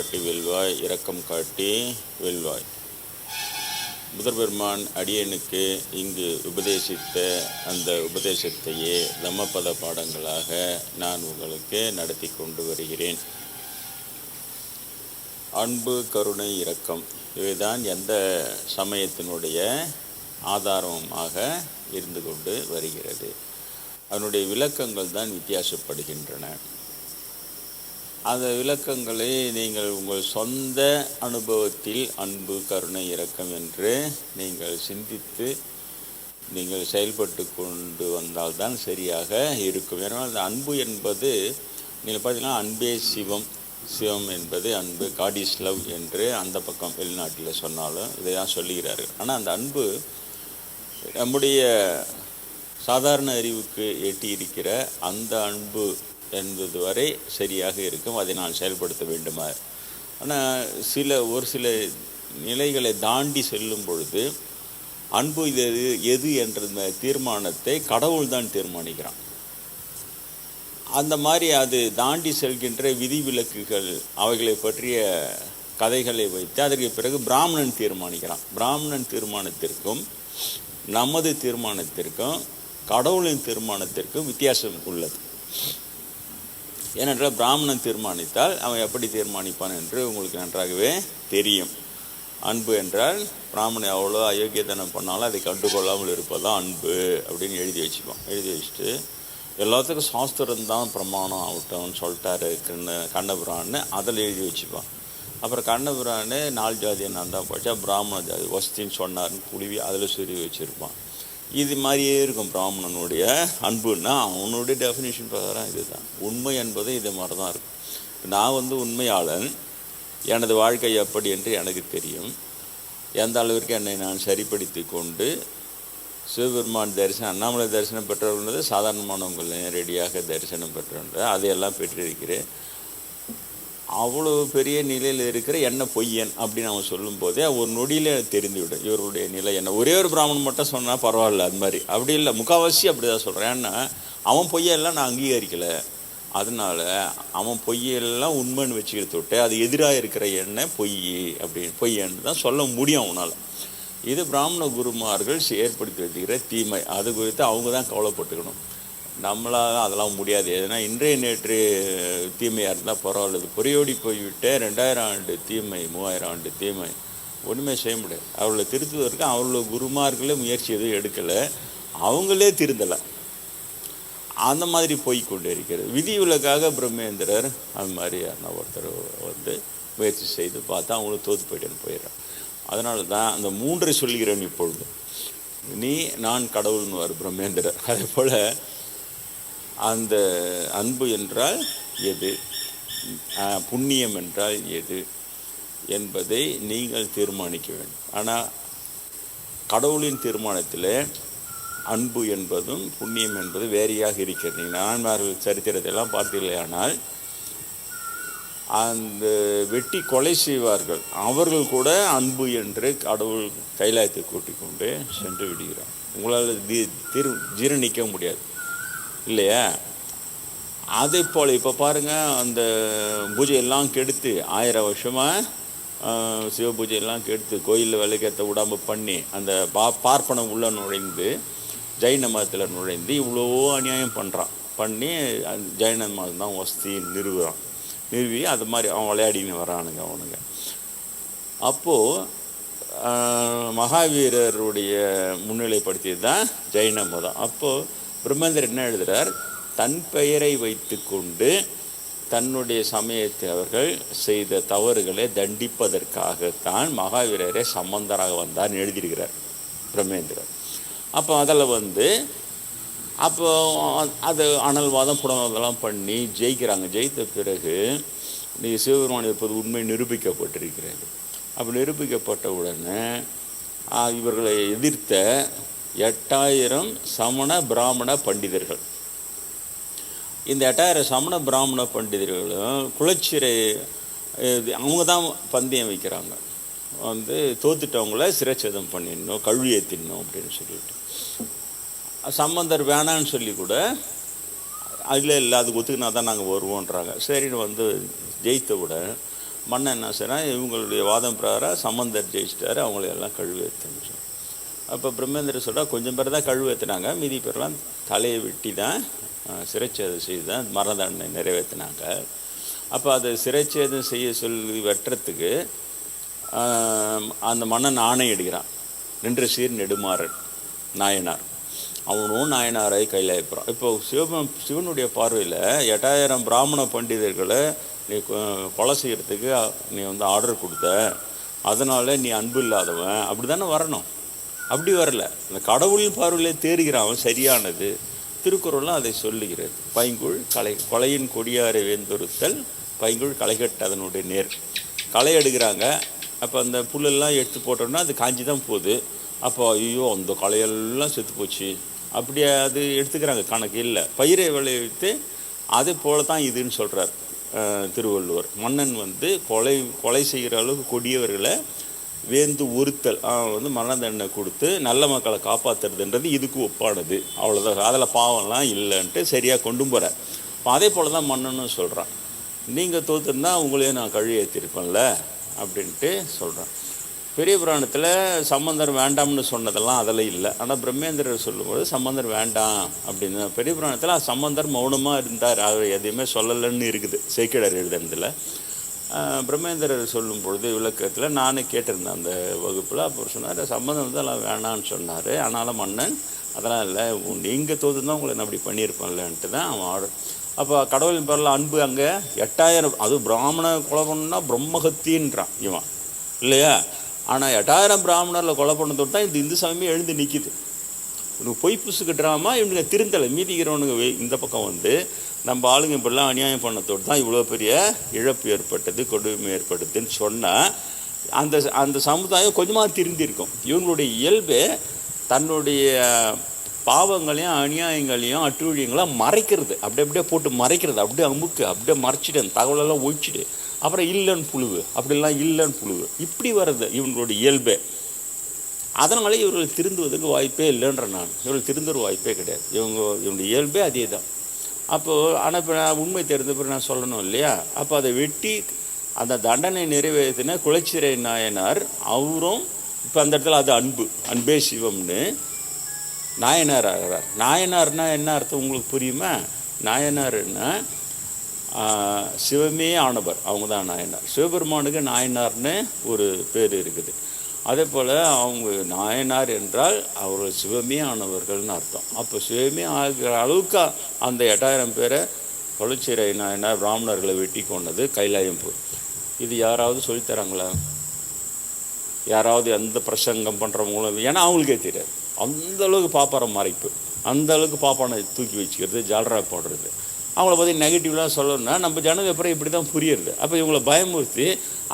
காட்டி வெல்வாய் இரக்கம் காட்டி வெல்வாய். புதர் பெருமான் அடியனுக்கு இங்கு உபதேசித்த அந்த உபதேசத்தையே தம்மபத பாடங்களாக நான் உங்களுக்கு நடத்தி கொண்டு வருகிறேன். அன்பு கருணை இரக்கம் இவைதான் எந்த சமயத்தினுடைய ஆதாரமாக இருந்து கொண்டு வருகிறது. அதனுடைய விளக்கங்கள் தான் வித்தியாசப்படுகின்றன. அந்த விளக்கங்களை நீங்கள் உங்கள் சொந்த அனுபவத்தில் அன்பு கருணை இரக்கம் என்று நீங்கள் சிந்தித்து நீங்கள் செயல்பட்டு கொண்டு வந்தால்தான் சரியாக இருக்கும். ஏன்னா அந்த அன்பு என்பது நீங்கள் பார்த்தீங்கன்னா அன்பே சிவம். சிவம் என்பது அன்பு காட் இஸ் லவ் என்று அந்த பக்கம் வெளிநாட்டில் சொன்னாலும் இதை தான் சொல்லுகிறார்கள் ஆனால் அந்த அன்பு நம்முடைய சாதாரண அறிவுக்கு எட்டியிருக்கிற அந்த அன்பு என்பது வரை சரியாக இருக்கும். அதை நான் செயல்படுத்த வேண்டுமா? ஆனால் சில ஒரு சில நிலைகளை தாண்டி செல்லும் பொழுது அன்பு இது எது என்ற தீர்மானத்தை கடவுள் தான் தீர்மானிக்கிறான். அந்த மாதிரி அது தாண்டி செல்கின்ற விதிவிலக்குகள் அவைகளை பற்றிய கதைகளை வைத்து அதற்கு பிறகு பிராமணன் தீர்மானிக்கிறான். பிராமணன் தீர்மானத்திற்கும் நமது தீர்மானத்திற்கும் கடவுளின் தீர்மானத்திற்கும் வித்தியாசம் உள்ளது. ஏனென்றால் பிராமணன் தீர்மானித்தால் அவன் எப்படி தீர்மானிப்பான் என்று உங்களுக்கு நன்றாகவே தெரியும். அன்பு என்றால் பிராமணன் அவ்வளோ அயோக்கியத்தனம் பண்ணாலும் அதை கண்டுகொள்ளாமல் இருப்பதான் அன்பு அப்படின்னு எழுதி வச்சுப்பான் எழுதி வச்சுட்டு எல்லாத்துக்கும் சாஸ்திரம் தான் பிரமாணம் ஆகட்டும்னு சொல்லிட்டாரு கண்ண கண்ணபுரான்னு அதில் எழுதி வச்சுப்பான் அப்புறம் கண்ணபுரான்னு நாலு ஜாதி நான் தான் படித்தா பிராமண ஜாதி வசதின்னு சொன்னார்னு குழுவி அதில் சொல்லி வச்சுருப்பான். இது மாதிரியே இருக்கும் பிராமணனுடைய அன்புன்னா அவனுடைய டெஃபினேஷன் பிரகாரம் இதுதான். உண்மை என்பது இது மாதிரி தான் இருக்கும் நான் வந்து உண்மையாளன். எனது வாழ்க்கை எப்படி என்று எனக்கு தெரியும். எந்த அளவிற்கு என்னை நான் சரிப்படுத்தி கொண்டு சிவபெருமான் தரிசனம் அண்ணாமலை தரிசனம் பெற்றவர்கள் சாதாரணமானவங்கள் நேரடியாக தரிசனம் பெற்றவர்கள் அதையெல்லாம் பெற்றிருக்கிறேன். அவ்வளோ பெரிய நிலையில் இருக்கிற என்ன பொய்யன் அப்படின்னு அவன் சொல்லும் போதே ஒரு நொடியில் தெரிந்துவிடும் இவருடைய நிலை என்ன. ஒரே ஒரு பிராமணன் மட்டும் சொன்னால் பரவாயில்ல அது மாதிரி. அப்படி இல்லை முக்கால்வாசி அப்படி தான் சொல்கிறேன் ஏன்னா அவன் பொய்யெல்லாம் நான் அங்கீகரிக்கலை. அதனால அவன் பொய்யெல்லாம் உண்மைன்னு வச்சுக்கிட்டு விட்டு அது எதிராக இருக்கிற எண்ணெய் பொய் அப்படின்னு பொய்யன்னு தான் சொல்ல முடியும் அவனால். இது பிராமண குருமார்கள் ஏற்படுத்தி வைக்கிற தீமை. அது குறித்து அவங்க தான் கவலைப்பட்டுக்கணும். நம்மளால அதெல்லாம் முடியாது. ஏன்னா இன்றைய நேற்று தீமையாக இருந்தால் பரவாயில்ல பொறியோடி போய்விட்டு ரெண்டாயிரம் ஆண்டு தீமை மூவாயிரம் ஆண்டு தீமை. ஒன்றுமே செய்ய முடியாது. அவளை திருத்துவதற்கு அவளோட குருமார்களே முயற்சி எதுவும் எடுக்கலை. அவங்களே திருந்தலை. அந்த மாதிரி போய் கொண்டு இருக்கிறது. விதிவிலக்காக பிரம்மேந்திரர் அது மாதிரி ஒருத்தர் வந்து முயற்சி செய்து பார்த்தா அவங்களும் தோற்று போயிட்டேன்னு போயிடுறான் அதனால தான் அந்த மூன்றை சொல்கிறேன் இப்பொழுது. நீ நான் கடவுள்னுவார் பிரம்மேந்திரர். அதே போல் அந்த அன்பு என்றால் எது? புண்ணியம் என்றால் எது? என்பதை நீங்கள் தீர்மானிக்க வேண்டும். ஆனால் கடவுளின் தீர்மானத்தில் அன்பு என்பதும் புண்ணியம் என்பது வேறையாக இருக்கிறது. நீங்கள் ஆன்மார்கள் சரித்திரத்தை எல்லாம் பார்த்தீர்களேயானால் அந்த வெட்டி கொலை செய்வார்கள். அவர்கள் கூட அன்பு என்று கடவுள் கைலாயத்தை கூட்டிக் கொண்டு சென்று விடுகிறார். உங்களால் தீர் ஜீரணிக்க முடியாது. இல்லையா? அதே போல் இப்போ பாருங்கள் அந்த பூஜையெல்லாம் கெடுத்து ஆயிரம் வருஷமாக சிவ பூஜையெல்லாம் கெடுத்து கோயிலில் விளக்கேற்ற விடாம பண்ணி அந்த பா பார்ப்பனம் உள்ளே நுழைந்து ஜெயின மதத்தில் நுழைந்து இவ்வளோ அநியாயம் பண்ணுறான் பண்ணி அந்த ஜெயின மதம் தான் வசதி நிறுவுறான். நிறுவி அது மாதிரி அவன் விளையாடின்னு வரானுங்க அவனுங்க. அப்போது மகாவீரருடைய முன்னிலைப்படுத்தியது தான் ஜெயின மதம். அப்போது பிரம்மேந்திரர் என்ன எழுதுகிறார் தன் பெயரை வைத்துக்கொண்டு தன்னுடைய சமயத்தை அவர்கள் செய்த தவறுகளை தண்டிப்பதற்காகத்தான் மகாவீரரே சம்பந்தராக வந்தார்னு எழுதியிருக்கிறார் பிரம்மேந்திரர். அப்போ அதில் வந்து அப்போ அது அனல்வாதம் புடவாதெல்லாம் பண்ணி ஜெயிக்கிறாங்க. ஜெயித்த பிறகு நீ சிவபெருமான் இருப்பது உண்மை நிரூபிக்கப்பட்டிருக்கிறது. அப்போ நிரூபிக்கப்பட்ட உடனே இவர்களை எதிர்த்த எட்டாயிரம் சமண பிராமண பண்டிதர்கள். இந்த எட்டாயிரம் சமண பிராமண பண்டிதர்களும் குளச்சிறை இது அவங்க தான் பந்தயம் வைக்கிறாங்க. வந்து தோத்துட்டவங்கள சிரச்சேதம் பண்ணிடணும் கழுவி தின்னும் அப்படின்னு சொல்லிட்டு. சம்பந்தர் வேணான்னு சொல்லி கூட அதில் இல்லை அதுக்கு ஒத்துக்கினா தான் நாங்கள் வருவோன்றாங்க. சரின்னு வந்து ஜெயித்த கூட மன்னன் என்ன செய்கிறான் இவங்களுடைய வாதம் பிரகாரம் சம்பந்தர் ஜெயிச்சிட்டாரு அவங்களை எல்லாம் கழுவி ஏற்றுன்னு அப்போ பிரம்மேந்திர சொல்றா கொஞ்சம் பேர் தான் கழுவு ஏற்றுனாங்க மீதி பேர்லாம் தலையை வெட்டி தான் சிறைச்சேதம் செய்து தான் மரண தண்டனை நிறைவேற்றினாங்க அப்போ அதை சிறைச்சேதம் செய்ய சொல்லி வெட்டுறதுக்கு அந்த மன்னன் ஆணை எடுக்கிறான். நின்ற சீர் நெடுமாறன் நாயனார். அவனும் நாயனாரை கையில் ஏற்பறான் இப்போ சிவபம் சிவனுடைய பார்வையில் எட்டாயிரம் பிராமண பண்டிதர்களை நீ கொலை செய்கிறதுக்கு நீ வந்து ஆர்டர் கொடுத்த. அதனால் நீ அன்பு இல்லாதவன். அப்படி தானே வரணும்? அப்படி வரல. அந்த கடவுளின் பார்வையில் தேறுகிறான் அவன் சரியானது. திருக்குறளும் அதை சொல்லுகிறது. பைங்குள் கலை கொலையின் கொடியாரை வேந்தொருத்தல் பைங்குள் களைகட்டு அதனுடைய நேர். களை எடுக்கிறாங்க. அப்போ அந்த புல்லெல்லாம் எடுத்து போட்டோம்னா அது காஞ்சி தான் போகுது. அப்போ ஐயோ அந்த களையெல்லாம் செத்து போச்சு. அப்படி அது எடுத்துக்கிறாங்க. கணக்கு இல்லை. பயிரை விளைவித்து அது போல தான் இதுன்னு சொல்கிறார் திருவள்ளுவர். மன்னன் வந்து கொலை கொலை செய்கிற அளவுக்கு கொடியவர்களை வேந்து உறுத்தல் வந்து மரண தண்டனை கொடுத்து நல்ல மக்களை காப்பாற்றுறதுன்றது இதுக்கு ஒப்பானது. அவ்வளோதான் அதில் பாவம்லாம் இல்லைன்ட்டு சரியாக கொண்டு போகிறார் அதே போல் தான் மன்னனும் சொல்கிறான் நீங்கள் தோத்துருந்தா உங்களையும் நான் கழுவி ஏற்றிருப்பேன்ல அப்படின்ட்டு சொல்கிறேன் பெரிய புராணத்தில் சம்பந்தர் வேண்டாம்னு சொன்னதெல்லாம் அதில் இல்லை. ஆனால் பிரம்மேந்திரர் சொல்லும்போது சம்பந்தர் வேண்டாம் அப்படின்னு. பெரிய புராணத்தில் சம்பந்தர் மௌனமாக இருந்தார். அவர் எதையுமே சொல்லலைன்னு இருக்குது. சேக்கிடர் எழுதுனதில். பிரம்மேந்திரர் சொல்லும் பொழுது விளக்கத்தில் நானே கேட்டிருந்தேன் அந்த வகுப்பில். அப்போ சொன்னார் சம்மந்தம் வந்து எல்லாம் வேணான்னு சொன்னார். ஆனாலும் மன்னன் அதெல்லாம் இல்லை. நீங்கள் தோதுந்தான் உங்களை நான் அப்படி பண்ணியிருப்பேன்லன்ட்டு தான் அவன் ஆர்டர் அப்போ கடவுளின் பேரில் அன்பு அங்கே எட்டாயிரம் அது பிராமண கொலை பண்ணா பிரம்மஹத்தின்றான் இவன். இல்லையா? ஆனால் எட்டாயிரம் பிராமணரில் கொலை பண்ணதோடு தான் இந்த இந்து சமயமே எழுந்து நிற்கிது இவனுக்கு பொய் புசுக்கு ட்ராமா இவனுங்க திருந்தலை. மீதிக்கிறவனுங்க இந்த பக்கம் வந்து நம்ம ஆளுங்க இப்படிலாம் அநியாயம் பண்ணத்தோடு தான் இவ்வளோ பெரிய இழப்பு ஏற்பட்டது கொடுமை ஏற்பட்டதுன்னு சொன்னால் அந்த அந்த சமுதாயம் கொஞ்சமாக திருந்திருக்கும். இவங்களுடைய இயல்பு தன்னுடைய பாவங்களையும் அநியாயங்களையும் அட்டுழியங்களையும் மறைக்கிறது. அப்படி அப்படியே போட்டு மறைக்கிறது. அப்படியே அமுக்கு அப்படியே மறைச்சிடு. அந்த தகவலெல்லாம் ஒழிச்சிடு. அப்புறம் இல்லைன்னு புழுவு. அப்படிலாம் இல்லைன்னு புழுவு. இப்படி வர்றது இவங்களுடைய இயல்பே. அதனால இவர்கள் திருந்துவதற்கு வாய்ப்பே இல்லைன்ற நான். இவர்கள் திருந்துற வாய்ப்பே கிடையாது. இவங்க இவங்க இயல்பே அதே தான் அப்போது ஆனால் இப்போ நான் உண்மை தெரிந்த பிறகு நான் சொல்லணும் இல்லையா? அப்போ அதை வெட்டி அந்த தண்டனை நிறைவேற்றின குலச்சிறை நாயனார் அவரும் இப்போ அந்த இடத்துல அது அன்பு அன்பே சிவம்னு நாயனார் ஆகிறார். நாயனார்னா என்ன அர்த்தம் உங்களுக்கு புரியுமா? நாயனார்னா சிவமே ஆனவர் அவங்க தான் நாயனார். சிவபெருமானுக்கு நாயனார்னு ஒரு பேர் இருக்குது. அதே போல் அவங்க நாயனார் என்றால் அவர்கள் சிவமே ஆனவர்கள்னு அர்த்தம். அப்போ சிவமே ஆகிற அளவுக்கு அந்த எட்டாயிரம் பேரை கொளச்சிறை நாயனார் பிராமணர்களை வெட்டி கொண்டது கைலாயம்பூர். இது யாராவது சொல்லித் தராங்களா? யாராவது எந்த பிரசங்கம் பண்ணுறவங்களும் ஏன்னா அவங்களுக்கே தெரியாது. அந்த அளவுக்கு பாப்பாரம் மறைப்பு. அந்த அளவுக்கு பாப்பானை தூக்கி வச்சுக்கிறது ஜாலரா போடுறது. அவங்கள பற்றி நெகட்டிவ்லாம் சொல்லணும்னா நம்ம ஜனங்க அப்புறம் இப்படி தான் புரியுறது. அப்போ இவங்களை பயமுறுத்தி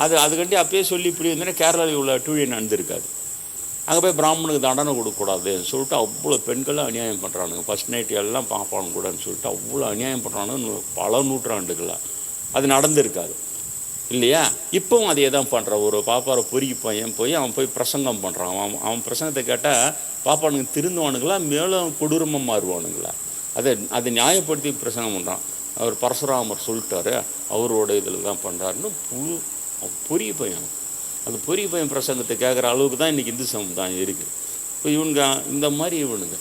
அது அதுக்கண்டி அப்பயே சொல்லி இப்படி இருந்தேன்னா கேரளாவில் உள்ள டூழியன் நடந்திருக்காது. அங்கே போய் பிராமணுக்கு தண்டனை கொடுக்கக்கூடாதுன்னு சொல்லிட்டு அவ்வளோ பெண்களும் அநியாயம் பண்ணுறானுங்க ஃபஸ்ட் நைட் எல்லாம் பாப்பானு கூடன்னு சொல்லிட்டு அவ்வளோ அநியாயம் பண்ணுறானுங்க பல நூற்றாண்டுகளாக அது நடந்திருக்காது. இல்லையா? இப்போவும் அதே தான் பண்ணுறான் ஒரு பாப்பாரை பொறுக்கி பையன் போய் அவன் போய் பிரசங்கம் பண்ணுறான் அவன் அவன் பிரசங்கத்தை கேட்டால் பாப்பானுங்க திருந்துவானுங்களா? மேலும் கொடூரமாக மாறுவானுங்களா? அதை அதை நியாயப்படுத்தி பிரசங்கம் பண்ணுறான் அவர் பரசுராமர் சொல்லிட்டாரு அவரோட இதில் தான் பண்ணுறாருன்னு புழு பொரிய பையன் அந்த பொரிய பையன் பிரசங்கத்தை கேட்குற அளவுக்கு தான் இன்றைக்கி இந்து சமுதாயம் இருக்குது இப்போ இவனுங்க இந்த மாதிரி இவனுங்க.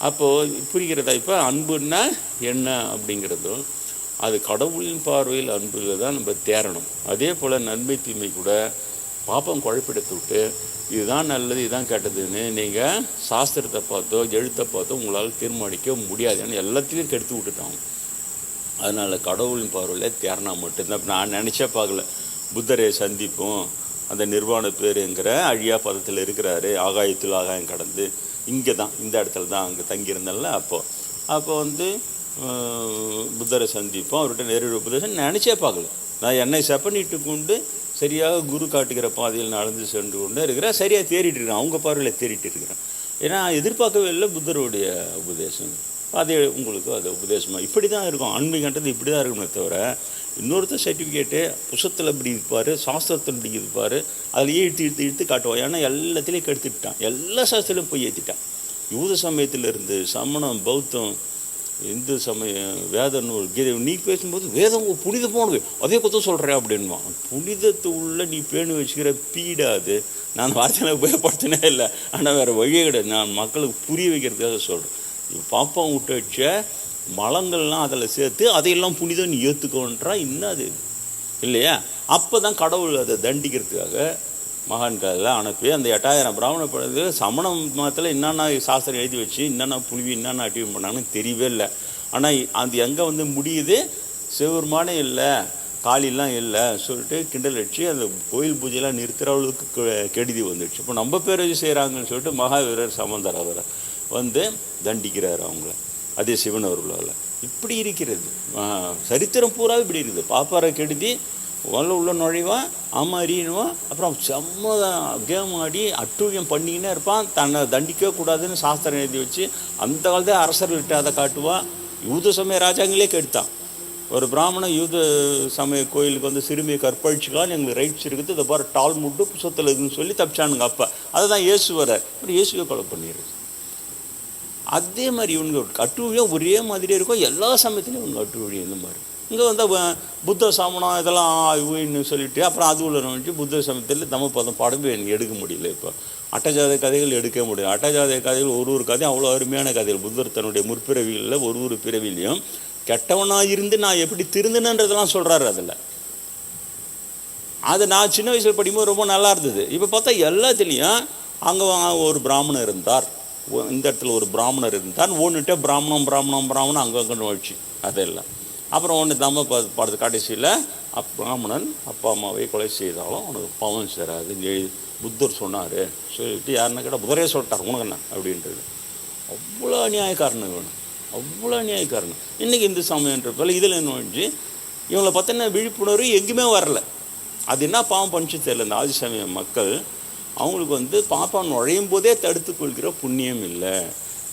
அப்போது புரிகிறதா இப்போ அன்புன்னா என்ன அப்படிங்கிறதும் அது கடவுளின் பார்வையில் அன்புகளை தான் நம்ம தேரணும் அதே போல் நன்மை தீமை கூட பாப்பம் குழப்பிடத்து விட்டு இதுதான் நல்லது இதுதான் கெட்டதுன்னு நீங்கள் சாஸ்திரத்தை பார்த்தோ எழுத்தை பார்த்தோ உங்களால் தீர்மானிக்க முடியாது ஏன்னா எல்லாத்தையும் கெடுத்து விட்டுட்டோம் அதனால் கடவுளின் பார்வையில் தேர்னா மட்டும்தான். நான் நினச்சே பார்க்கல. புத்தரை சந்திப்போம். அந்த நிர்வாண பேருங்கிற அழியா பதத்தில் இருக்கிறாரு. ஆகாயத்தில் ஆகாயம் கடந்து இங்கே தான் இந்த இடத்துல தான் அங்கே தங்கியிருந்தல அப்போது அப்போ வந்து புத்தரை சந்திப்போம். அவர்கிட்ட நேரடி உபதேசம் நினச்சே பார்க்கல. நான் என்னை செப்பனிட்டு கொண்டு சரியாக குரு காட்டுகிற பாதையில் நடந்து சென்று கொண்டே இருக்கிறேன் சரியாக தேடிட்டு இருக்கிறேன் அவங்க பார்வையில் தேடிட்டு இருக்கிறேன் ஏன்னா எதிர்பார்க்கவே இல்லை புத்தருடைய உபதேசம். அது உங்களுக்கு அது உபதேசமாக இப்படி தான் இருக்கும். ஆன்மீகன்றது இப்படி தான் இருக்குமே தவிர இன்னொருத்தர் சர்டிஃபிகேட்டு புஷத்தில் இப்படி இருப்பார் சாஸ்திரத்தில் இப்படி இருப்பார் அதிலேயே இழுத்து இழுத்து இழுத்து காட்டுவான் ஏன்னா எல்லாத்துலேயும் கெடுத்துட்டான். எல்லா சாஸ்திரத்திலையும் போய் ஏற்றிட்டான் யூத சமயத்திலிருந்து சமணம் பௌத்தம் இந்து சமய வேத நூல் கீதை நீ பேசும்போது வேதம் புனிதமானது அதே கொத்த சொல்கிறேன் அப்படின்வான் புனிதத்து உள்ள நீ பேணி வச்சுக்கிற பீடா அது. நான் வார்த்தையில உபயோகப்படுத்தினே இல்லை. ஆனால் வேறு வழியே கிடையாது. நான் மக்களுக்கு புரிய வைக்கிறதுக்காக சொல்கிறேன் பாப்பா விட்டு வச்ச மலங்கள்லாம் அதில் சேர்த்து அதையெல்லாம் புனிதம் நீ ஏற்றுக்கோன்றா இன்னும் அது? இல்லையா? அப்போ தான் கடவுள் அதை தண்டிக்கிறதுக்காக மகான்களெல்லாம் அனுப்பி அந்த எட்டாயிரம் பிராமண படத்தில் சமண மதத்தில் என்னென்ன சாஸ்திரம் எழுதி வச்சு என்னென்ன புழுவி என்னென்ன அட்டிவ் பண்ணாங்கன்னு தெரியவே இல்லை. ஆனால் அது எங்கே வந்து முடியுது? சிவருமானே இல்லை. காலிலாம் இல்லை சொல்லிட்டு கிண்டல் அடிச்சு அந்த கோயில் பூஜையெல்லாம் நிறுத்துகிற அளவுக்கு கெடுதி வந்துடுச்சு. இப்போ நம்ம பேர் வச்சு செய்கிறாங்கன்னு சொல்லிட்டு மகாவீரர் சமந்தர் அவர் வந்து தண்டிக்கிறார் அவங்கள. அதே சிவன் அவர்களால் இப்படி இருக்கிறது. சரித்திரம் பூரா இப்படி இருக்குது. பாப்பாரை கெடுதி உள்ள உள்ள நுழைவான் ஆமாறினுவான் அப்புறம் செம்ம கேம் ஆடி அட்டூழியம் பண்ணிக்கினே இருப்பான். தன்னை தண்டிக்கவே கூடாதுன்னு சாஸ்திரம் எழுதி வச்சு அந்த காலத்தே அரசர்கள்ட்ட அதை காட்டுவான் யூத சமய ராஜாங்களே கெடுத்தான் ஒரு பிராமணன் யூத சமய கோயிலுக்கு வந்து சிறுமியை கற்பழிச்சுக்கலாம் எங்களுக்கு ரைட்ஸ் இருக்குது. இதை பாரு டால் முட்டு புசத்தில் இருக்குன்னு சொல்லி தப்பிச்சானுங்க அப்போ. அதை தான் இயேசு வர. இயேசுவை கொலை பண்ணிடுது. அதே மாதிரி இவங்க அட்டுழியம் ஒரே மாதிரியே இருக்கும். எல்லா சமயத்துலையும் இவங்க அட்டுழியம் இந்த மாதிரி. இங்கே வந்து புத்த சாமணம் இதெல்லாம் இவன்னு சொல்லிட்டு அப்புறம் அது உள்ள நுழைஞ்சு புத்த சமயத்தில் தமபதம் பாடமே எனக்கு எடுக்க முடியல இப்போ. அட்டஜாத கதைகள் எடுக்க முடியும் அட்டஜாத கதைகள் ஒரு ஒரு கதையும் அவ்வளோ அருமையான கதைகள். புத்தர் தன்னுடைய முற்பிறவிகளில் ஒரு ஒரு பிறவிலையும் கெட்டவனாக இருந்து நான் எப்படி திருந்தினன்றதெல்லாம் சொல்கிறாரு அதில். அது நான் சின்ன வயசில் படிக்கும்போது ரொம்ப நல்லா இருந்தது. இப்போ பார்த்தா எல்லாத்துலேயும் அங்கே ஒரு பிராமணர் இருந்தார். இந்த இடத்துல ஒரு பிராமணர் இருந்தார். ஒன்றுட்டே பிராமணம் பிராமணம் பிராமணம் அங்கே அங்கே வச்சு. அதெல்லாம். அப்புறம் ஒன்று தம்ம பா- கடைசியில் அப் பிராமணன் அப்பா அம்மாவை கொலை செய்தாலும் உனக்கு பாவம் சேராதுன்னு எழுதி புத்தர் சொன்னார். சொல்லிட்டு யாருன்னா கேட்டால் புதரே சொல்லிட்டார் உனக்கு என்ன? அப்படின்றது அவ்வளோ அநியாயக்காரனு வேணும் அவ்வளோ அநியாயக்காரன். இன்றைக்கி இந்து சமயன்றப்பல இதில் என்ன வந்துச்சு இவங்களை பற்றின விழிப்புணர்வு எங்கேயுமே வரல. அது என்ன பாவம் பண்ணிச்சு தெரியல. இந்த ஆதிசமய மக்கள் அவங்களுக்கு வந்து பாப்பா நுழையும் போதே தடுத்து கொள்கிற புண்ணியம் இல்லை.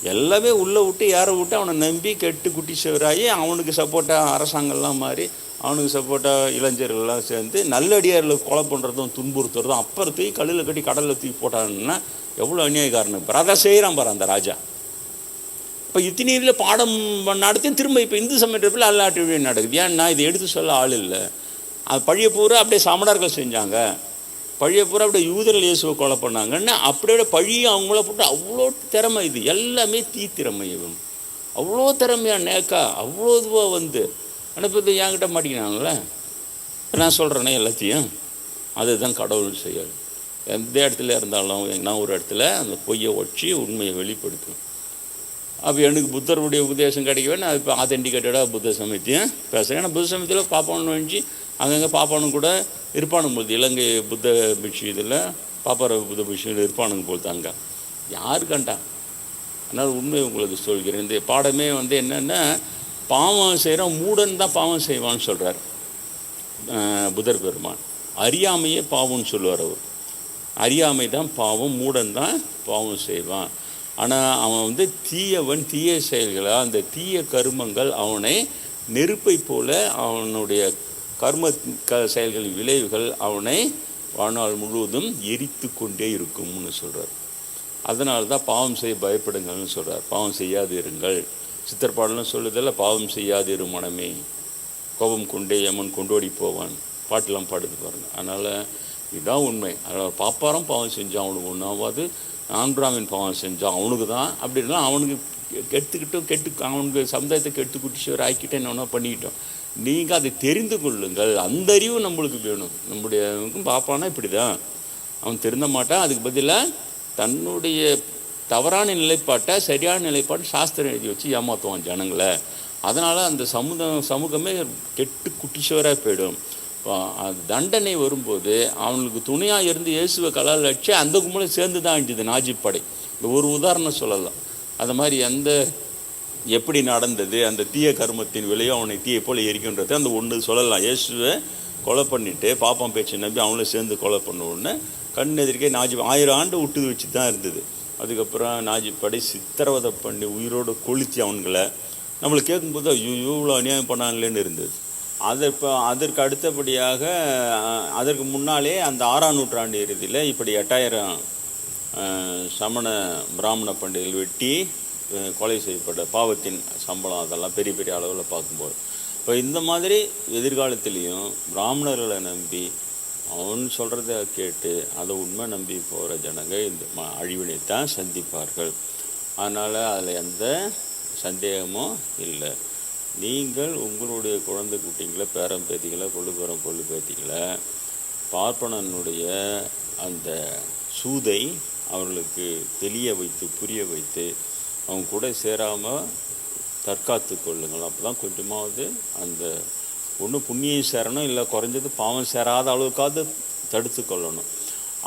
எல்லாமே உள்ளே விட்டு யாரை விட்டு அவனை நம்பி கெட்டு குட்டி சிவராகி அவனுக்கு சப்போர்ட்டாக அரசாங்கம்லாம் மாறி அவனுக்கு சப்போர்ட்டாக இளைஞர்கள்லாம் சேர்ந்து நல்லடியாரில் கொலை பண்ணுறதும் துன்புறுத்துறதும் அப்புறம் தூக்கி கல்லில் கட்டி கடலில் தூக்கி போட்டாங்கன்னா எவ்வளோ அநியாயக்காரனு பாரு. அதை செய்கிறான் பாரு அந்த ராஜா. இப்போ இத்தினியில் பாடம் நடத்தி திரும்ப இப்போ இந்து சமயத்தில் அல்லாட்டு நடக்குது. ஏன்னா இதை எடுத்து சொல்ல ஆள் இல்லை. அது பழைய பூரா அப்படியே சமணர்கள் செஞ்சாங்க. பழைய பூரா அப்படியே யூதர்கள் இயேசுவை கொலை பண்ணாங்கன்னா அப்படியே பழி அவங்கள போட்டு அவ்வளோ திறமை இது. எல்லாமே தீ திறமை இவன். அவ்வளோ திறமையா நேக்கா அவ்வளோ இதுவாக வந்து. ஆனால் இப்போ என்கிட்ட மாட்டிக்கினாங்களே நான் சொல்கிறேனே எல்லாத்தையும். அதுதான் கடவுள் செயல். எந்த இடத்துல இருந்தாலும் நான் ஒரு இடத்துல அந்த பொய்யை ஒற்றி உண்மையை வெளிப்படுத்தும். அப்போ எனக்கு புத்தருடைய உபதேசம் கிடைக்கவே நான் இப்போ ஆத்தென்டிகேட்டடாக புத்த சமயத்தையும் பேசுகிறேன் ஏன்னா புத்த சமயத்தில் பாப்பான்னு வந்துச்சு அங்கங்கே பாப்பானும் கூட இருப்பானுங்க போது இலங்கை புத்த பிக்ஷு இதில் பாப்பார புத்த பிக்ஷு இருப்பானுங்க போது அங்கே. யார் கண்டான் அதனால் உண்மை உங்களுக்கு சொல்கிறேன். இந்த பாடமே வந்து என்னென்னா பாவம் செய்கிறோம் மூடன் தான் பாவம் செய்வான்னு சொல்கிறார் புதர் பெருமான். அறியாமையே பாவம்னு சொல்லுவார் அவர். அறியாமை தான் பாவம் மூடன் தான் பாவம் செய்வான். ஆனால் அவன் வந்து தீயவன் தீய செயல்களாக அந்த தீய கருமங்கள் அவனை நெருப்பை போல அவனுடைய கர்ம க செயல்களின் விளைவுகள் அவனை வாழ்நாள் முழுவதும் எரித்து கொண்டே இருக்கும்னு சொல்கிறார் அதனால தான் பாவம் செய்ய பயப்படுங்கள்னு சொல்கிறார் பாவம் செய்யாதிருங்கள். சித்தர்பாடலும் சொல்லுதில்ல பாவம் செய்யாதிரு மனமே. கோபம் கொண்டே யமன் கொண்டோடி போவான். பாட்டெலாம் பாடுது பாருங்கள் அதனால் இதுதான் உண்மை. அதனால் பாப்பாரம் பாவம் செஞ்சான் அவனுக்கு ஒன்றாவது ஆண்பிராமின் பாவம் செஞ்சான் அவனுக்கு தான். அப்படின்னா அவனுக்கு கெடுத்துக்கிட்டும் கெட்டு அவனுக்கு சமுதாயத்தை கெட்டு குட்டிச்சவர் ஆக்கிட்டு என்ன பண்ணிக்கிட்டோம். நீங்கள் அதை தெரிந்து கொள்ளுங்கள். அந்த அறிவு நம்மளுக்கு வேணும். நம்முடைய பாப்பானா இப்படி தான் அவன் திருந்த மாட்டான். அதுக்கு பதிலாக தன்னுடைய தவறான நிலைப்பாட்டை சரியான நிலைப்பாட்டை சாஸ்திரம் எழுதி வச்சு ஏமாற்றுவான் ஜனங்களை. அதனால் அந்த சமுதாயம் சமூகமே கெட்டு குட்டிச்சுவராக போயிடும். அது தண்டனை வரும்போது அவனுக்கு துணையாக இருந்து இயேசுவை கலால் அடிச்சு அந்த கும்பலும் சேர்ந்து தான் அஞ்சுது நாஜிப்படை இந்த ஒரு உதாரணம் சொல்லலாம். அது மாதிரி எந்த எப்படி நடந்தது அந்த தீய கர்மத்தின் விலையோ அவனை தீயை போல எரிக்கின்றது அந்த ஒன்று சொல்லலாம். இயேசுவை கொலை பண்ணிட்டு பாப்பம் பேச்சு நம்பி அவங்களும் சேர்ந்து கொலை பண்ண உடனே கண் எதிர்க்கே நாஜி ஆயிரம் ஆண்டு விட்டு வச்சு தான் இருந்தது. அதுக்கப்புறம் நாஜி படை சித்திரவதை பண்ணி உயிரோடு கொளுத்தி அவன்களை நம்மளுக்கு கேட்கும்போது ஐயோ இவ்வளோ அநியாயம் பண்ணாங்களேன்னு இருந்தது. அதற்கு இப்போ அதற்கு அடுத்தபடியாக அதற்கு முன்னாலே அந்த ஆறாம் நூற்றாண்டு இறுதியில் இப்படி எட்டாயிரம் சமண பிராமண பண்டிகையில் வெட்டி கொலை செய்யப்பட்ட பாவத்தின் சம்பளம் அதெல்லாம் பெரிய பெரிய அளவில் பார்க்கும்போது. இப்போ இந்த மாதிரி எதிர்காலத்திலையும் பிராமணர்களை நம்பி அவன் சொல்கிறத கேட்டு அதை உண்மை நம்பி போகிற ஜனங்க இந்த ம- அழிவினைத்தான் சந்திப்பார்கள். அதனால் அதில் எந்த சந்தேகமும் இல்லை. நீங்கள் உங்களுடைய குழந்தை குட்டிங்களை பேரம்பேத்திகளை பேத்திகளை கொள்ளுபேத்திகளை கொள்ளு பேத்திகளை பார்ப்பனனுடைய அந்த சூதை அவர்களுக்கு தெளிய வைத்து புரிய வைத்து அவங்க கூட சேராமல் தற்காத்து கொள்ளுங்கள். அப்போ தான் கொஞ்சமாவது அந்த ஒன்று புண்ணியம் சேரணும் இல்லை குறைஞ்சது பாவம் சேராத அளவுக்காவது தடுத்து கொள்ளணும்.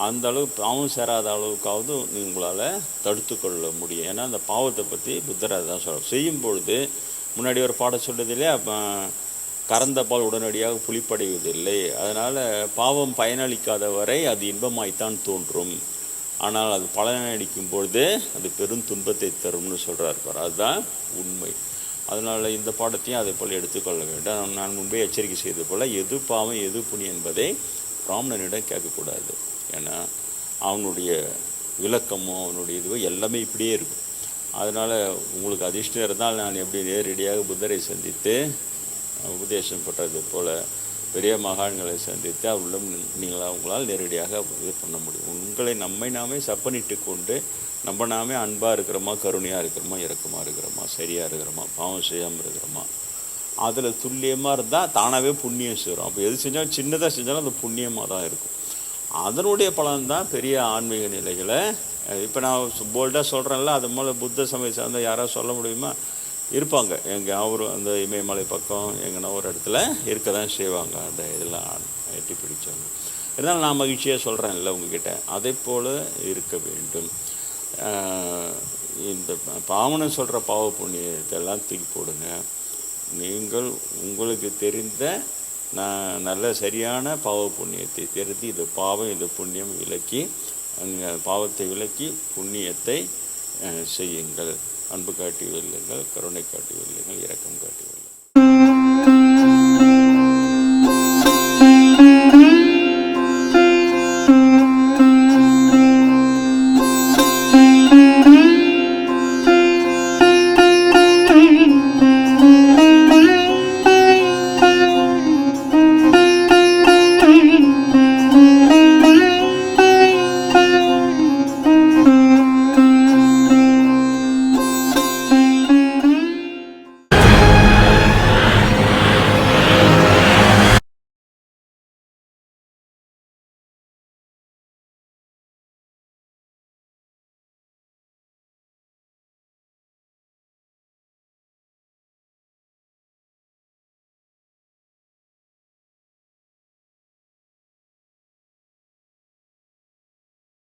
அந்த அளவு பாவம் சேராத அளவுக்காவது உங்களால் தடுத்து கொள்ள முடியும். ஏன்னா அந்த பாவத்தை பற்றி புத்தர் தான் சொல்ல செய்யும் பொழுது முன்னாடி ஒரு பாடம் சொல்கிறது இல்லையா? கறந்த பால் உடனடியாக புளிப்படைவதில்லை. அதனால் பாவம் பயனளிக்காத வரை அது இன்பமாய்த்தான் தோன்றும். ஆனால் அது பலனடிக்கும் பொழுது அது பெரும் துன்பத்தை தரும்னு சொல்கிறார் பார். அதுதான் உண்மை. அதனால் இந்த பாடத்தையும் அதை போல் எடுத்துக்கொள்ள வேண்டும். நான் முன்பே எச்சரிக்கை செய்தது போல் எது பாவம் எது புண்ணியம் என்பதை பிராமணனிடம் கேட்கக்கூடாது. ஏன்னா அவனுடைய விளக்கமோ அவனுடைய இதுவோ எல்லாமே இப்படியே இருக்கும். அதனால் உங்களுக்கு அதிர்ஷ்டம் இருந்தால் நான் எப்படி நேரடியாக புத்தரை சந்தித்து உபதேசம் பெற்றது போல் பெரிய மகான்களை சந்தித்து அவர்களிடம் நீங்கள் உங்களால் நேரடியாக இது பண்ண முடியும். உங்களை நம்மை நாமே சப்பனிட்டு கொண்டு நம்ம நாமே அன்பாக இருக்கிறோமா கருணையாக இருக்கிறோமா இரக்கமாக இருக்கிறோமா சரியாக இருக்கிறோமா பாவம் செய்யாமல் இருக்கிறோமா? அதில் துல்லியமாக இருந்தால் தானாகவே புண்ணியம் சேரும். அப்போ எது செஞ்சாலும் சின்னதாக செஞ்சாலும் அது புண்ணியமாக தான் இருக்கும். அதனுடைய பலன் தான் பெரிய ஆன்மீக நிலைகளை இப்போ நான் போல்டாக சொல்கிறேன்ல அது மேலே புத்த சமய சார்ந்த யாராவது சொல்ல முடியுமா? இருப்பாங்க. எங்கள் அவரும் அந்த இமயமலை பக்கம் எங்கன்னா ஒரு இடத்துல இருக்க தான் செய்வாங்க. அந்த இதெல்லாம் எட்டி பிடிச்சவங்க. இருந்தாலும் நான் மகிழ்ச்சியாக சொல்கிறேன் இல்லை உங்ககிட்ட. அதே போல் இருக்க வேண்டும். இந்த பாவனை சொல்கிற பாவ புண்ணியத்தை எல்லாம் தூக்கி போடுங்க. நீங்கள் உங்களுக்கு தெரிந்த நான் நல்ல சரியான பாவ புண்ணியத்தை தெரிந்து இது பாவம் இது புண்ணியம் விலக்கி அங்கே பாவத்தை விலக்கி புண்ணியத்தை செய்யுங்கள். அன்பு காட்டி வெல்லுங்கள் கருணை காட்டி வெல்லுங்கள் இரக்கம் காட்டி வெல்லுங்கள்.